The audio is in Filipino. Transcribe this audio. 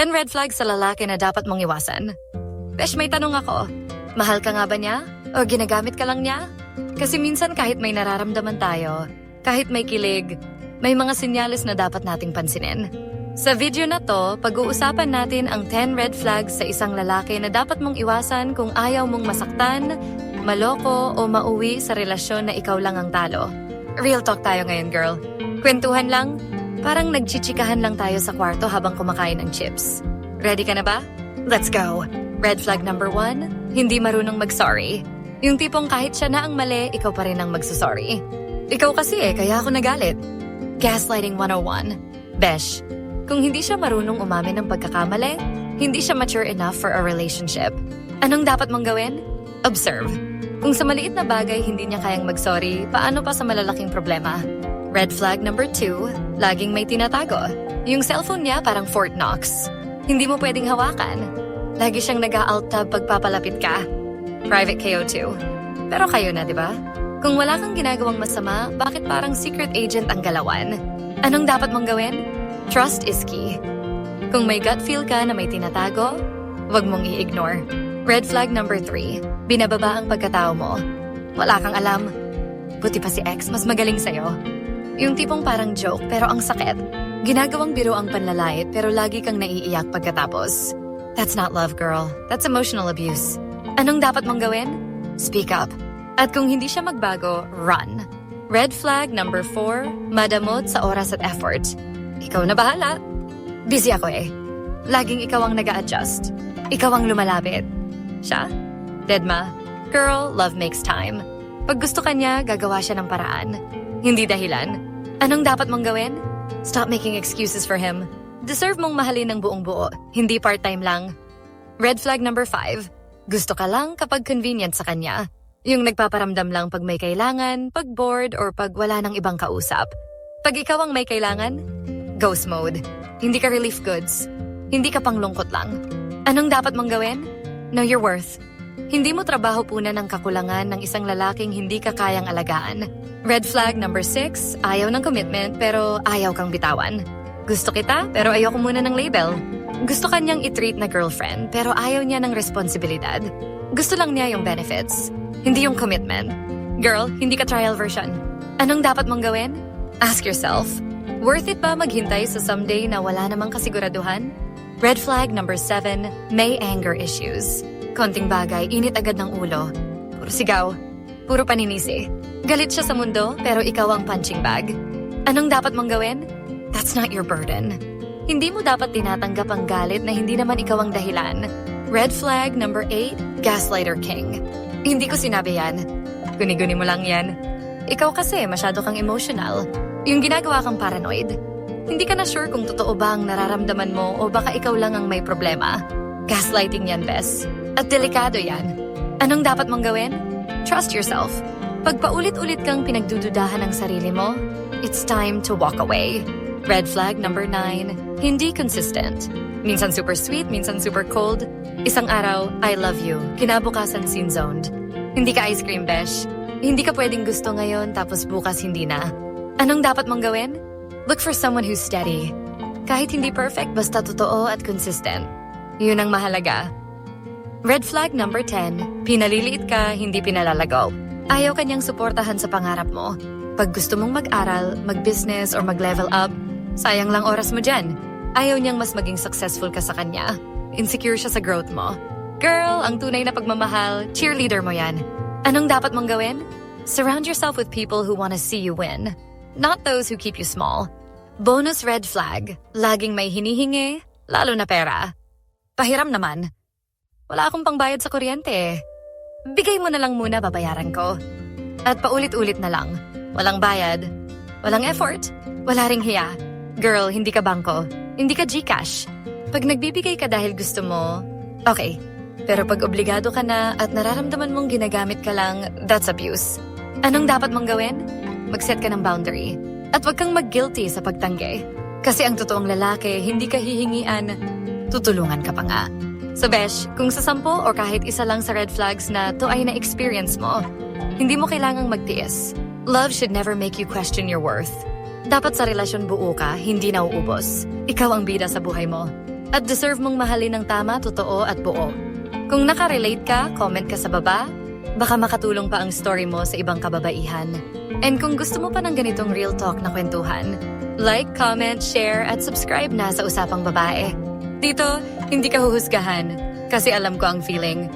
10 red flags sa lalaki na dapat mong iwasan. Besh, may tanong ako. Mahal ka nga ba niya? O ginagamit ka lang niya? Kasi minsan kahit may nararamdaman tayo, kahit may kilig, may mga senyales na dapat nating pansinin. Sa video na to, pag-uusapan natin ang 10 red flags sa isang lalaki na dapat mong iwasan kung ayaw mong masaktan, maloko o mauwi sa relasyon na ikaw lang ang talo. Real talk tayo ngayon, girl. Kwentuhan lang, parang nagchichikahan lang tayo sa kwarto habang kumakain ng chips. Ready ka na ba? Let's go! Red flag number one, hindi marunong mag-sorry. Yung tipong kahit siya na ang mali, ikaw pa rin ang magsusorry. Ikaw kasi eh, kaya ako nagalit. Gaslighting 101. Besh, kung hindi siya marunong umamin ng pagkakamali, hindi siya mature enough for a relationship. Anong dapat mong gawin? Observe. Kung sa maliit na bagay hindi niya kayang mag-sorry, paano pa sa malalaking problema? Red flag number two, laging may tinatago. Yung cellphone niya parang Fort Knox. Hindi mo pwedeng hawakan. Lagi siyang nag-a-alt-tab pagpapalapit ka. Private KO2. Pero kayo na, di ba? Kung wala kang ginagawang masama, bakit parang secret agent ang galawan? Anong dapat mong gawin? Trust is key. Kung may gut feel ka na may tinatago, wag mong i-ignore. Red flag number three, binababa ang pagkatao mo. Wala kang alam. Buti pa si ex, mas magaling sa'yo. Yung tipong parang joke pero ang sakit. Ginagawang biro ang panlalait pero lagi kang naiiyak pagkatapos. That's not love, girl. That's emotional abuse. Anong dapat mong gawin? Speak up. At kung hindi siya magbago, run. Red flag number four, madamot sa oras at effort. Ikaw na bahala. Busy ako eh. Laging ikaw ang nag adjust Ikaw ang lumalapit. Siya? Deadma. Girl, love makes time. Pag gusto ka niya, gagawa siya ng paraan. Hindi dahilan. Anong dapat mong gawin? Stop making excuses for him. Deserve mong mahalin ng buong buo, hindi part-time lang. Red flag number five. Gusto ka lang kapag convenient sa kanya. Yung nagpaparamdam lang pag may kailangan, pag bored, or pag wala ng ibang kausap. Pag ikaw ang may kailangan, ghost mode. Hindi ka relief goods. Hindi ka panglungkot lang. Anong dapat mong gawin? Know your worth. Hindi mo trabaho punan ng kakulangan ng isang lalaking hindi ka kayang alagaan. Red flag number six, ayaw ng commitment pero ayaw kang bitawan. Gusto kita pero ayoko muna ng label. Gusto kanyang i-treat na girlfriend pero ayaw niya ng responsibilidad. Gusto lang niya yung benefits, hindi yung commitment. Girl, hindi ka trial version. Anong dapat mong gawin? Ask yourself, worth it ba maghintay sa someday na wala namang kasiguraduhan? Red flag number seven, may anger issues. Konting bagay, init agad ng ulo. Puro sigaw. Puro paninisi. Galit siya sa mundo, pero ikaw ang punching bag. Anong dapat mong gawin? That's not your burden. Hindi mo dapat tinatanggap ang galit na hindi naman ikaw ang dahilan. Red flag number 8, Gaslighter King. Hindi ko sinabi yan. Guni-guni mo lang yan. Ikaw kasi masyado kang emotional. Yung ginagawa kang paranoid. Hindi ka na sure kung totoo ba ang nararamdaman mo o baka ikaw lang ang may problema. Gaslighting yan, Bes. At delikado yan. Anong dapat mong gawin? Trust yourself. Pag paulit-ulit kang pinagdududahan ng sarili mo, it's time to walk away. Red flag number 9, hindi consistent. Minsan super sweet, minsan super cold. Isang araw, I love you. Kinabukasan scene-zoned. Hindi ka ice cream, besh. Hindi ka pwedeng gusto ngayon tapos bukas hindi na. Anong dapat mong gawin? Look for someone who's steady. Kahit hindi perfect, basta totoo at consistent. Yun ang mahalaga. Red flag number 10, pinaliliit ka, hindi pinalalagaw. Ayaw kanyang suportahan sa pangarap mo. Pag gusto mong mag-aral, mag-business, or mag-level up, sayang lang oras mo dyan. Ayaw niyang mas maging successful ka sa kanya. Insecure siya sa growth mo. Girl, ang tunay na pagmamahal, cheerleader mo yan. Anong dapat mong gawin? Surround yourself with people who want to see you win. Not those who keep you small. Bonus red flag, laging may hinihingi, lalo na pera. Pahiram naman. Wala akong pangbayad sa kuryente eh. Bigay mo na lang muna babayaran ko. At paulit-ulit na lang. Walang bayad. Walang effort. Wala ring hiya. Girl, hindi ka bangko. Hindi ka Gcash. Pag nagbibigay ka dahil gusto mo, okay. Pero pag obligado ka na at nararamdaman mong ginagamit ka lang, that's abuse. Anong dapat mong gawin? Mag-set ka ng boundary. At wag kang mag-guilty sa pagtanggi. Kasi ang totoong lalaki, hindi ka hihingian, tutulungan ka pa nga. So Besh, kung sa sampo o kahit isa lang sa red flags na to ay na-experience mo, hindi mo kailangang magtiis. Love should never make you question your worth. Dapat sa relasyon buo ka, hindi nauubos. Ikaw ang bida sa buhay mo. At deserve mong mahalin ng tama, totoo at buo. Kung nakarelate ka, comment ka sa baba. Baka makatulong pa ang story mo sa ibang kababaihan. And kung gusto mo pa ng ganitong real talk na kwentuhan, like, comment, share, at subscribe na sa Usapang Babae. Dito, hindi ka huhusgahan kasi alam ko ang feeling.